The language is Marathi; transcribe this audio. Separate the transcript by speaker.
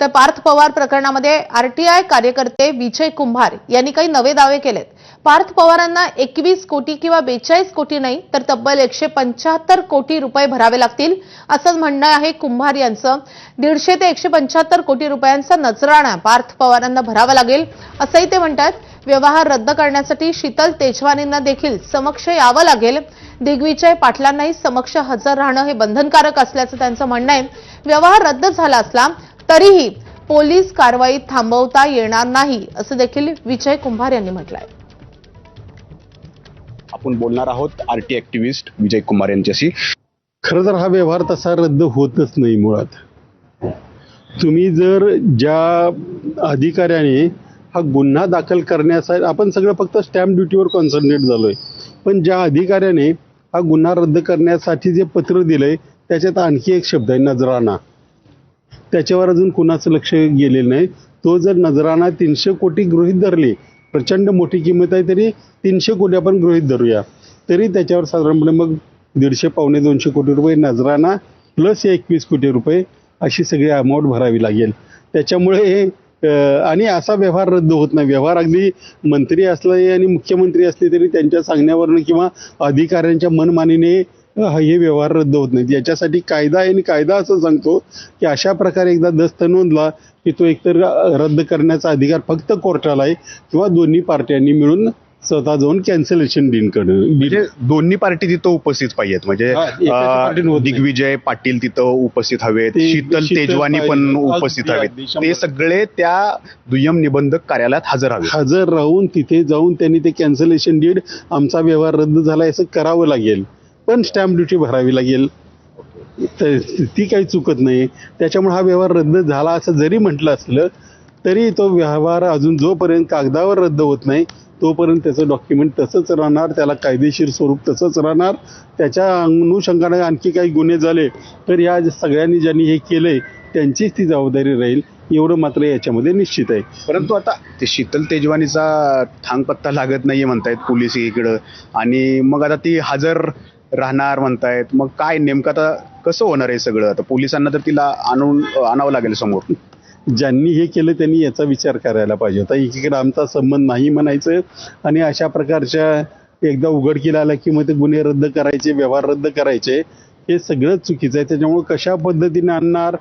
Speaker 1: तर पार्थ पवार प्रकरणामध्ये आरटीआय कार्यकर्ते विजय कुंभार यांनी काही नवे दावे केलेत. पार्थ पवारांना एकवीस कोटी किंवा बेचाळीस कोटी नाही तर तब्बल एकशे पंच्याहत्तर कोटी रुपये भरावे लागतील असं म्हणणं आहे कुंभार यांचं. दीडशे ते एकशे पंच्याहत्तर कोटी रुपयांचा नजराणा पार्थ पवारांना भरावा लागेल असंही ते म्हणतात. व्यवहार रद्द करण्यासाठी शीतल तेजवानींना देखील समक्ष यावं लागेल. दिग्विजय पाटलांनाही समक्ष हजर राहणं हे बंधनकारक असल्याचं त्यांचं म्हणणं आहे. व्यवहार रद्द झाला असला तरीही पोलीस कारवाई थांबवता येणार नाही असं देखील विजय कुंभार यांनी म्हटलंय.
Speaker 2: आपण बोलणार आहोत R T activist Vijay Kumar यांच्याशी.
Speaker 3: खरं तर हा व्यवहार तसा रद्द होतच नाही मुळात. तुम्ही जर ज्या अधिकाऱ्याने हा गुन्हा दाखल करण्यासाठी आपण सगळं फक्त स्टॅम्प ड्युटीवर कॉन्सन्ट्रेट झालोय. पण ज्या अधिकाऱ्याने हा गुन्हा रद्द करण्यासाठी जे पत्र दिलंय त्याच्यात आणखी एक शब्द आहे नजराना त्याच्यावर अजून कुणाचं लक्ष गेलेलं नाही. तो जर नजराना तीनशे कोटी गृहीत धरली प्रचंड मोठी किंमत आहे तरी तीनशे कोटी आपण गृहीत धरूया. तरी त्याच्यावर साधारणपणे मग दीडशे पावणे दोनशे कोटी रुपये नजराना प्लस एकवीस कोटी रुपये अशी सगळी अमाऊंट भरावी लागेल. त्याच्यामुळे हे आणि असा व्यवहार रद्द होत नाही. व्यवहार अगदी मंत्री असले आणि मुख्यमंत्री असले तरी त्यांच्या सांगण्यावरनं किंवा अधिकाऱ्यांच्या मनमानीने हे व्यवहार रद्द होत नाहीत. याच्यासाठी कायदा आहे आणि कायदा असं सांगतो की अशा प्रकारे एकदा दस्त नोंदला की तो एकतर रद्द करण्याचा अधिकार फक्त कोर्टाला आहे किंवा दोन्ही पार्ट्यांनी मिळून स्वतः जाऊन कॅन्सलेशन डीन
Speaker 2: म्हणजे दोन्ही पार्टी तिथं उपस्थित पाहिजेत. म्हणजे. दिग्विजय पाटील तिथं उपस्थित हवेत शीतल तेजवानी पण. उपस्थित हवेत. ते सगळे त्या दुय्यम निबंधक कार्यालयात हजर हवेत.
Speaker 3: हजर राहून तिथे जाऊन त्यांनी ते कॅन्सलेशन डीड आमचा व्यवहार रद्द झाला असं करावं लागेल. पण स्टॅम्प ड्युटी भरावी लागेल. तर ती काही चुकत नाही. त्याच्यामुळे हा व्यवहार रद्द झाला असं जरी म्हटलं असलं तरी तो व्यवहार अजून जोपर्यंत कागदावर रद्द होत नाही तोपर्यंत त्याचं डॉक्युमेंट तसंच राहणार त्याला कायदेशीर स्वरूप तसंच राहणार. त्याच्या अनुषंगाने आणखी काही गुन्हे झाले तर या सगळ्यांनी ज्यांनी हे केलं आहे त्यांचीच ती जबाबदारी राहील एवढं मात्र याच्यामध्ये निश्चित आहे.
Speaker 2: परंतु आता ते शीतल तेजवानीचा थांग पत्ता लागत आहे म्हणतायत पोलीस इकडं आणि मग आता ती हजर राहणार म्हणतायत. मग काय नेमकं आता कसं होणार आहे सगळं? आता पोलिसांना तर तिला आणून आणावं लागेल समोर
Speaker 3: ज्यांनी हे केलं त्यांनी याचा विचार करायला पाहिजे होता. एकीकडे आमचा संबंध नाही म्हणायचं आणि अशा प्रकारच्या एकदा उघडकीला आला की मग ते गुन्हे रद्द करायचे व्यवहार रद्द करायचे हे सगळं चुकीचं आहे. त्याच्यामुळे कशा पद्धतीने आणणार?